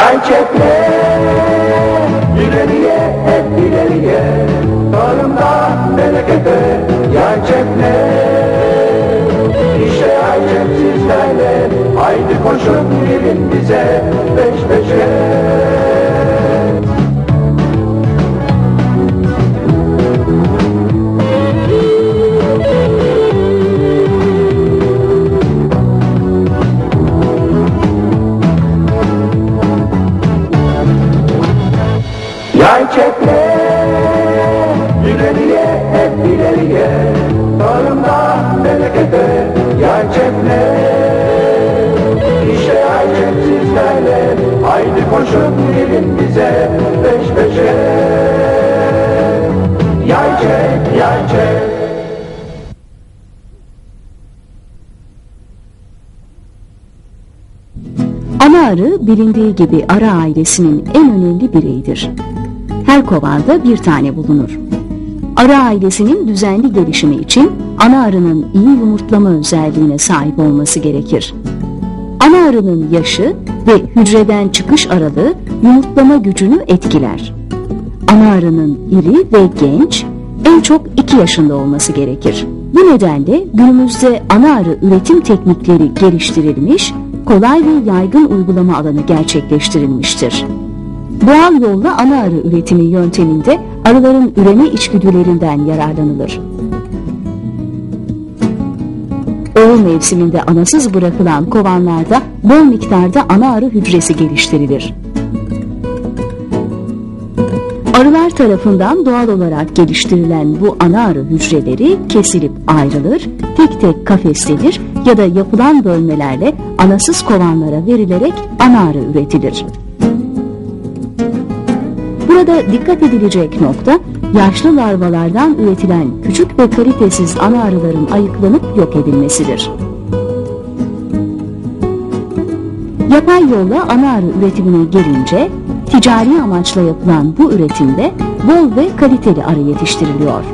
Yay cephe ileriye hep ileriye. Tarımda berekete yay cephe. İşte yay cep sizlerle Haydi koşun gelin bize. Peş peşe Cephe ileriye hep ileriye. Tarımda berekete yay cephe İşte yay cep sizlerle. Haydi koşun gelin bize peş peşe. Yay cep yay cep Ana arı bilindiği gibi arı ailesinin en önemli bireyidir. Her kovanda bir tane bulunur. Arı ailesinin düzenli gelişimi için ana arının iyi yumurtlama özelliğine sahip olması gerekir. Ana arının yaşı ve hücreden çıkış aralığı yumurtlama gücünü etkiler. Ana arının iri ve genç, en çok 2 yaşında olması gerekir. Bu nedenle günümüzde ana arı üretim teknikleri geliştirilmiş, kolay ve yaygın uygulama alanı gerçekleştirilmiştir. Doğal yolla ana arı üretimi yönteminde arıların üreme içgüdülerinden yararlanılır. Oğul mevsiminde anasız bırakılan kovanlarda bol miktarda ana arı hücresi geliştirilir. Arılar tarafından doğal olarak geliştirilen bu ana arı hücreleri kesilip ayrılır, tek tek kafeslenir ya da yapılan bölmelerle anasız kovanlara verilerek ana arı üretilir. Burada dikkat edilecek nokta yaşlı larvalardan üretilen küçük ve kalitesiz ana arıların ayıklanıp yok edilmesidir. Yapay yolla ana arı üretimine gelince ticari amaçla yapılan bu üretimde bol ve kaliteli arı yetiştiriliyor.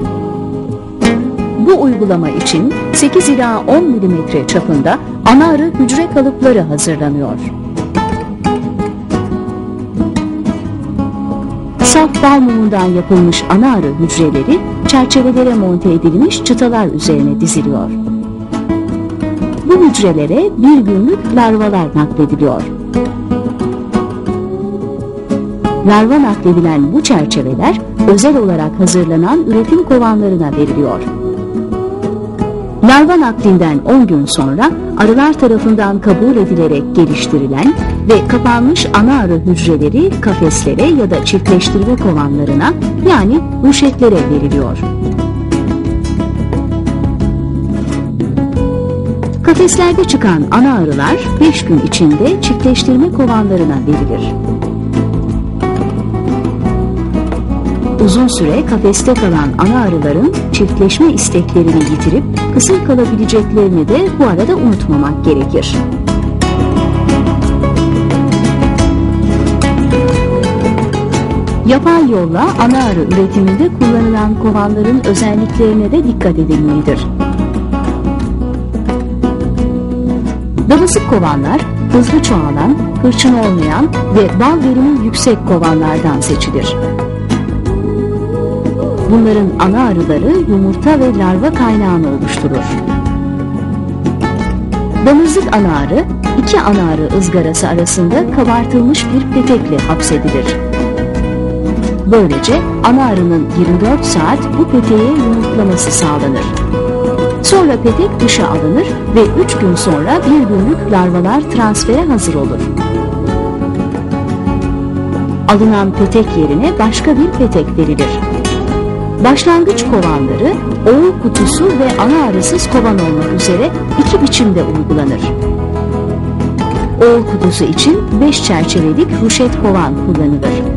Bu uygulama için 8 ila 10 mm çapında ana arı hücre kalıpları hazırlanıyor. Saf bal mumundan yapılmış ana arı hücreleri çerçevelere monte edilmiş çıtalar üzerine diziliyor. Bu hücrelere bir günlük larvalar naklediliyor. Larva nakledilen bu çerçeveler özel olarak hazırlanan üretim kovanlarına veriliyor. Larva naklinden 10 gün sonra arılar tarafından kabul edilerek geliştirilen ve kapanmış ana arı hücreleri kafeslere ya da çiftleştirme kovanlarına yani ruşetlere veriliyor. Kafeslerde çıkan ana arılar 5 gün içinde çiftleştirme kovanlarına verilir. Uzun süre kafeste kalan ana arıların çiftleşme isteklerini yitirip kısır kalabileceklerini de bu arada unutmamak gerekir. Yapay yolla ana arı üretiminde kullanılan kovanların özelliklerine de dikkat edilmelidir. Dalasık kovanlar hızlı çoğalan, hırçın olmayan ve bal verimi yüksek kovanlardan seçilir. Bunların ana arıları yumurta ve larva kaynağını oluşturur. Damızlık ana arı, iki ana arı ızgarası arasında kabartılmış bir petekle hapsedilir. Böylece ana arının 24 saat bu peteğe yumurtlaması sağlanır. Sonra petek dışa alınır ve 3 gün sonra bir günlük larvalar transfere hazır olur. Alınan petek yerine başka bir petek verilir. Başlangıç kovanları oğul kutusu ve ana arısız kovan olmak üzere iki biçimde uygulanır. Oğul kutusu için 5 çerçevelik ruşet kovan kullanılır.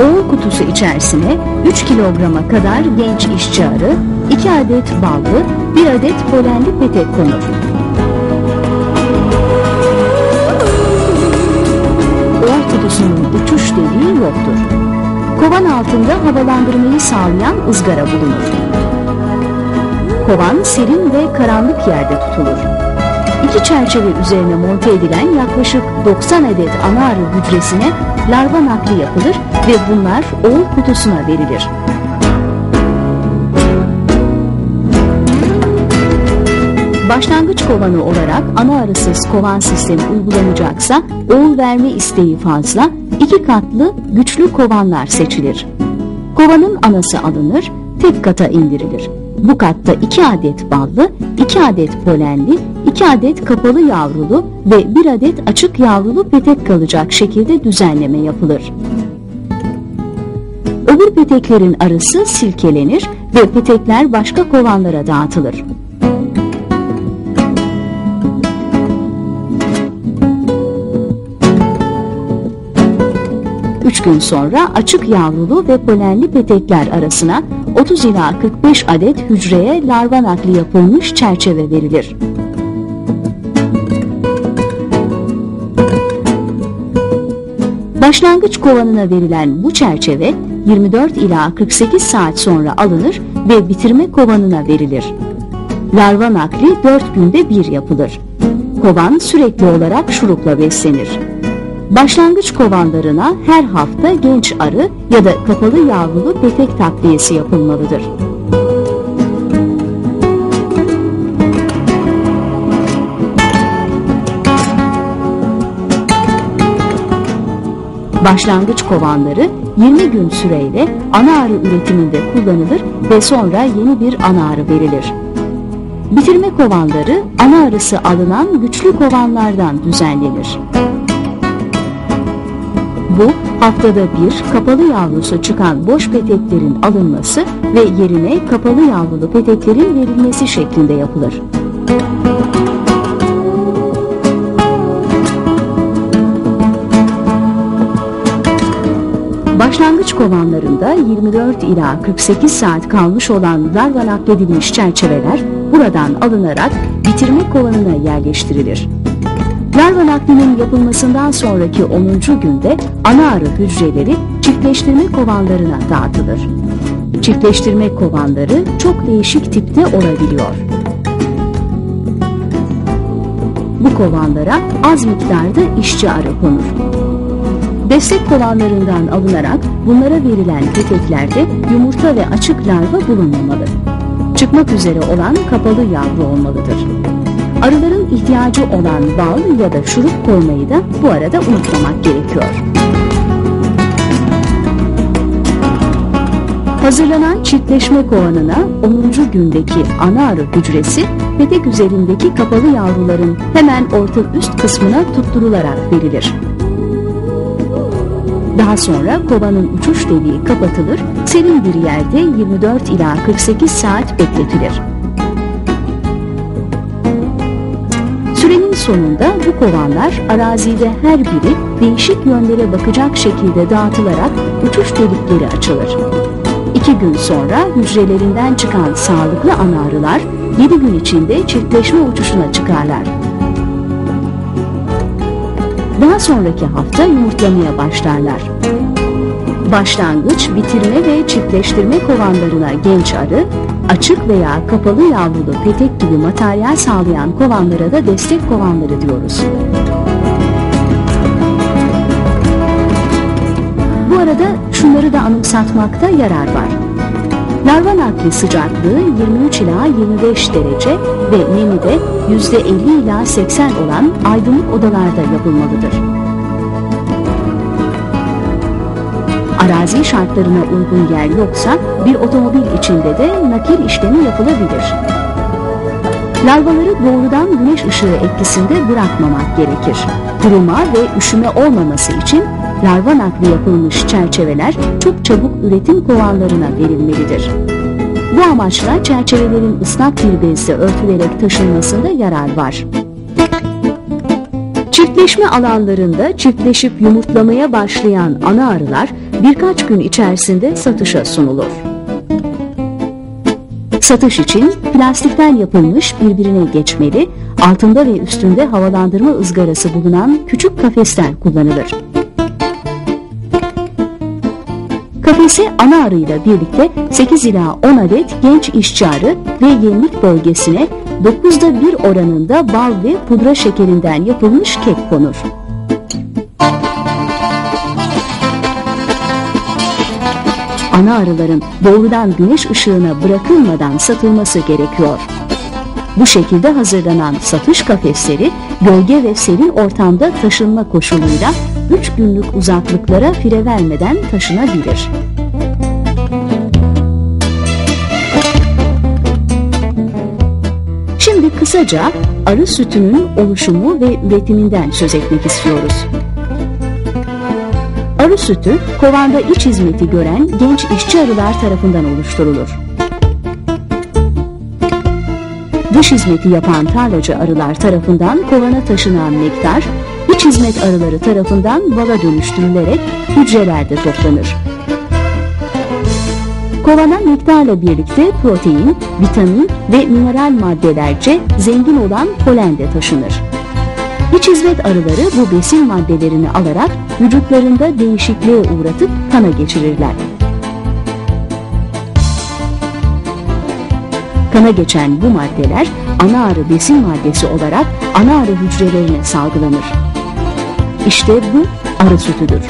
Oğul kutusu içerisine 3 kilograma kadar genç işçi arı, 2 adet ballı, 1 adet polenli petek konur. Oğul kutusunun uçuş deliği yoktur. Kovan altında havalandırmayı sağlayan ızgara bulunur. Kovan serin ve karanlık yerde tutulur. İki çerçeve üzerine monte edilen yaklaşık 90 adet ana arı hücresine larva nakli yapılır ve bunlar oğul kutusuna verilir. Başlangıç kovanı olarak ana arısız kovan sistemi uygulanacaksa oğul verme isteği fazla, iki katlı güçlü kovanlar seçilir. Kovanın anası alınır, tek kata indirilir. Bu katta 2 adet ballı, 2 adet polenli, 2 adet kapalı yavrulu ve 1 adet açık yavrulu petek kalacak şekilde düzenleme yapılır. Öbür peteklerin arası silkelenir ve petekler başka kovanlara dağıtılır. Üç gün sonra açık yavrulu ve polenli petekler arasına 30 ila 45 adet hücreye larva nakli yapılmış çerçeve verilir. Başlangıç kovanına verilen bu çerçeve 24 ila 48 saat sonra alınır ve bitirme kovanına verilir. Larva nakli 4 günde bir yapılır. Kovan sürekli olarak şurupla beslenir. Başlangıç kovanlarına her hafta genç arı ya da kapalı yavrulu petek takviyesi yapılmalıdır. Başlangıç kovanları 20 gün süreyle ana arı üretiminde kullanılır ve sonra yeni bir ana arı verilir. Bitirme kovanları ana arısı alınan güçlü kovanlardan düzenlenir. Bu haftada bir kapalı yavrusu çıkan boş peteklerin alınması ve yerine kapalı yavrulu peteklerin verilmesi şeklinde yapılır. Başlangıç kovanlarında 24 ila 48 saat kalmış olan larva nakledilmiş çerçeveler buradan alınarak bitirme kovanına yerleştirilir. Larva naklinin yapılmasından sonraki 10. günde ana arı hücreleri çiftleştirme kovanlarına dağıtılır. Çiftleştirme kovanları çok değişik tipte olabiliyor. Bu kovanlara az miktarda işçi arı konur. Destek kovanlarından alınarak bunlara verilen peteklerde yumurta ve açık larva bulunmamalı. Çıkmak üzere olan kapalı yavru olmalıdır. Arıların ihtiyacı olan bal ya da şurup koymayı da bu arada unutmamak gerekiyor. Hazırlanan çiftleşme kovanına 10. gündeki ana arı hücresi petek üzerindeki kapalı yavruların hemen orta üst kısmına tutturularak verilir. Daha sonra kovanın uçuş deliği kapatılır, serin bir yerde 24 ila 48 saat bekletilir. Sürenin sonunda bu kovanlar arazide her biri değişik yönlere bakacak şekilde dağıtılarak uçuş delikleri açılır. İki gün sonra hücrelerinden çıkan sağlıklı ana arılar 7 gün içinde çiftleşme uçuşuna çıkarlar. Daha sonraki hafta yumurtlamaya başlarlar. Başlangıç, bitirme ve çiftleştirme kovanlarına genç arı, açık veya kapalı yavrulu petek gibi materyal sağlayan kovanlara da destek kovanları diyoruz. Bu arada şunları da anımsatmakta yarar var. Larva nakli sıcaklığı 23 ila 25 derece ve nemi de %50 ila 80 olan aydınlık odalarda yapılmalıdır. Arazi şartlarına uygun yer yoksa bir otomobil içinde de nakil işlemi yapılabilir. Larvaları doğrudan güneş ışığı etkisinde bırakmamak gerekir. Kuruma ve üşüme olmaması için larva nakli yapılmış çerçeveler çok çabuk üretim kovanlarına verilmelidir. Bu amaçla çerçevelerin ıslak bir bezle örtülerek taşınmasında yarar var. Çiftleşme alanlarında çiftleşip yumurtlamaya başlayan ana arılar birkaç gün içerisinde satışa sunulur. Satış için plastikten yapılmış birbirine geçmeli, altında ve üstünde havalandırma ızgarası bulunan küçük kafesten kullanılır. Kafese ana arıyla birlikte 8 ila 10 adet genç işçi arı ve yemlik bölgesine 9'da 1 oranında bal ve pudra şekerinden yapılmış kek konur. Ana arıların doğrudan güneş ışığına bırakılmadan satılması gerekiyor. Bu şekilde hazırlanan satış kafesleri gölge ve serin ortamda taşınma koşuluyla 3 günlük uzaklıklara fire vermeden taşınabilir. Şimdi kısaca arı sütünün oluşumu ve üretiminden söz etmek istiyoruz. Arı sütü kovanda iç hizmeti gören genç işçi arılar tarafından oluşturulur. Dış hizmeti yapan tarlacı arılar tarafından kovana taşınan nektar, iç hizmet arıları tarafından bala dönüştürülerek hücrelerde toplanır. Kovana nektarla birlikte protein, vitamin ve mineral maddelerce zengin olan polen de taşınır. İç hizmet arıları bu besin maddelerini alarak vücutlarında değişikliğe uğratıp kana geçirirler. Kana geçen bu maddeler ana arı besin maddesi olarak ana arı hücrelerine salgılanır. İşte bu arı sütüdür.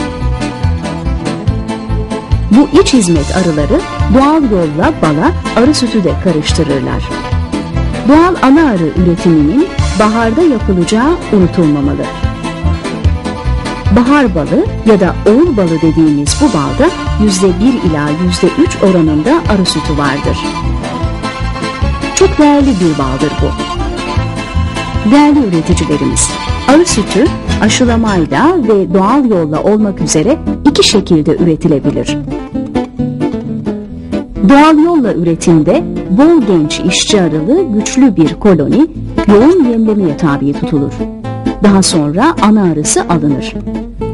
Bu iç hizmet arıları doğal yolla bala arı sütü de karıştırırlar. Doğal ana arı üretiminin baharda yapılacağı unutulmamalı. Bahar balı ya da oğul balı dediğimiz bu balda %1 ila %3 oranında arı sütü vardır. Çok değerli bir baldır bu. Değerli üreticilerimiz, arı sütü aşılamayla ve doğal yolla olmak üzere iki şekilde üretilebilir. Doğal yolla üretimde bol genç işçi arılı güçlü bir koloni yoğun yemlemeye tabi tutulur. Daha sonra ana arısı alınır.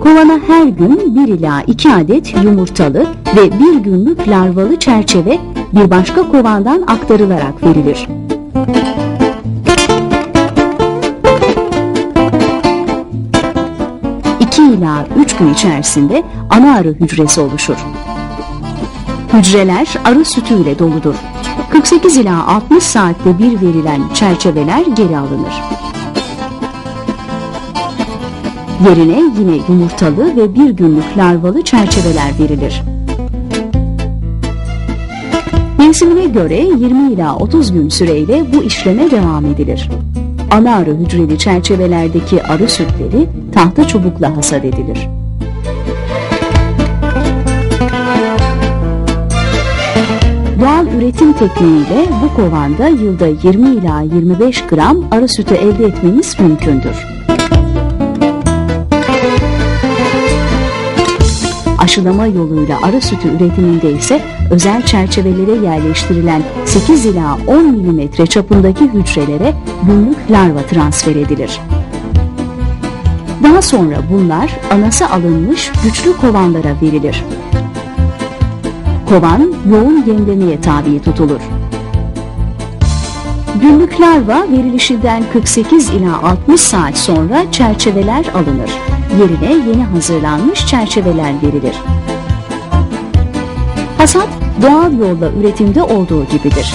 Kovana her gün 1 ila 2 adet yumurtalı ve bir günlük larvalı çerçeve bir başka kovandan aktarılarak verilir. İla üç gün içerisinde ana arı hücresi oluşur. Hücreler arı sütüyle doludur. 48 ila 60 saatte bir verilen çerçeveler geri alınır. Yerine yine yumurtalı ve bir günlük larvalı çerçeveler verilir. Mevsimine göre 20 ila 30 gün süreyle bu işleme devam edilir. Ana arı hücreli çerçevelerdeki arı sütleri tahta çubukla hasat edilir. Doğal üretim tekniğiyle bu kovanda yılda 20 ila 25 gram arı sütü elde etmeniz mümkündür. Aşılama yoluyla arı sütü üretiminde ise özel çerçevelere yerleştirilen 8 ila 10 mm çapındaki hücrelere günlük larva transfer edilir. Daha sonra bunlar anası alınmış güçlü kovanlara verilir. Kovan yoğun yemlemeye tabi tutulur. Günlük larva verilişinden 48 ila 60 saat sonra çerçeveler alınır. Yerine yeni hazırlanmış çerçeveler verilir. Hasat doğal yolla üretimde olduğu gibidir.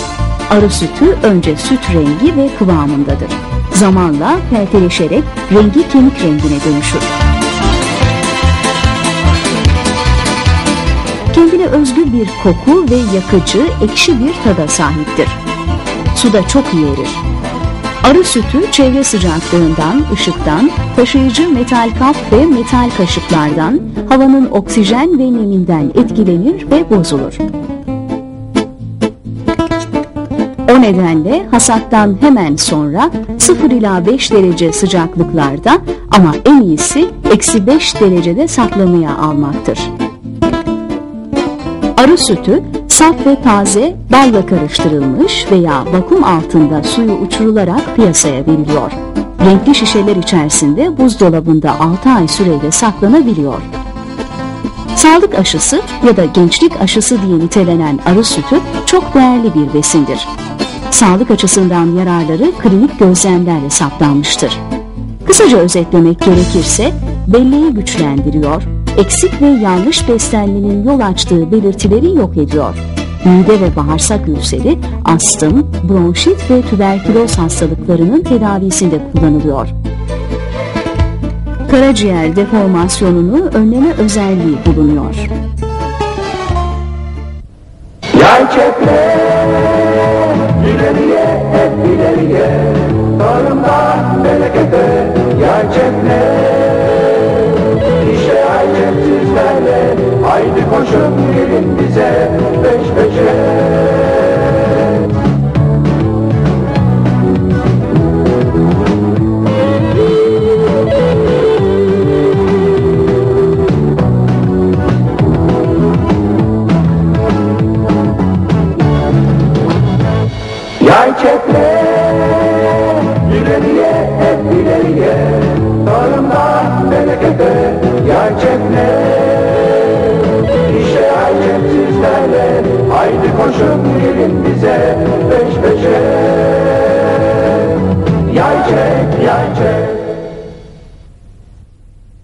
Arı sütü önce süt rengi ve kıvamındadır. Zamanla pelteleşerek rengi kemik rengine dönüşür. Kendine özgü bir koku ve yakıcı, ekşi bir tada sahiptir. Suda çok iyi erir. Arı sütü çevre sıcaklığından, ışıktan, taşıyıcı metal kap ve metal kaşıklardan, havanın oksijen ve neminden etkilenir ve bozulur. O nedenle hasattan hemen sonra 0 ila 5 derece sıcaklıklarda ama en iyisi eksi 5 derecede saklamaya almaktır. Arı sütü saf ve taze balla karıştırılmış veya vakum altında suyu uçurularak piyasaya veriliyor. Renkli şişeler içerisinde buzdolabında 6 ay süreyle saklanabiliyor. Sağlık aşısı ya da gençlik aşısı diye nitelenen arı sütü çok değerli bir besindir. Sağlık açısından yararları klinik gözlemlerle saptanmıştır. Kısaca özetlemek gerekirse belleği güçlendiriyor, eksik ve yanlış beslenmenin yol açtığı belirtileri yok ediyor. mide ve bağırsak ülseri, astım, bronşit ve tüberküloz hastalıklarının tedavisinde kullanılıyor. Karaciğer deformasyonunu önleme özelliği bulunuyor. Yay çekme ileriye hep ileriye. Tarımda berekete yay çekme. İşe yay çek sizlerle. Haydi koşun gelin bize Beş beşe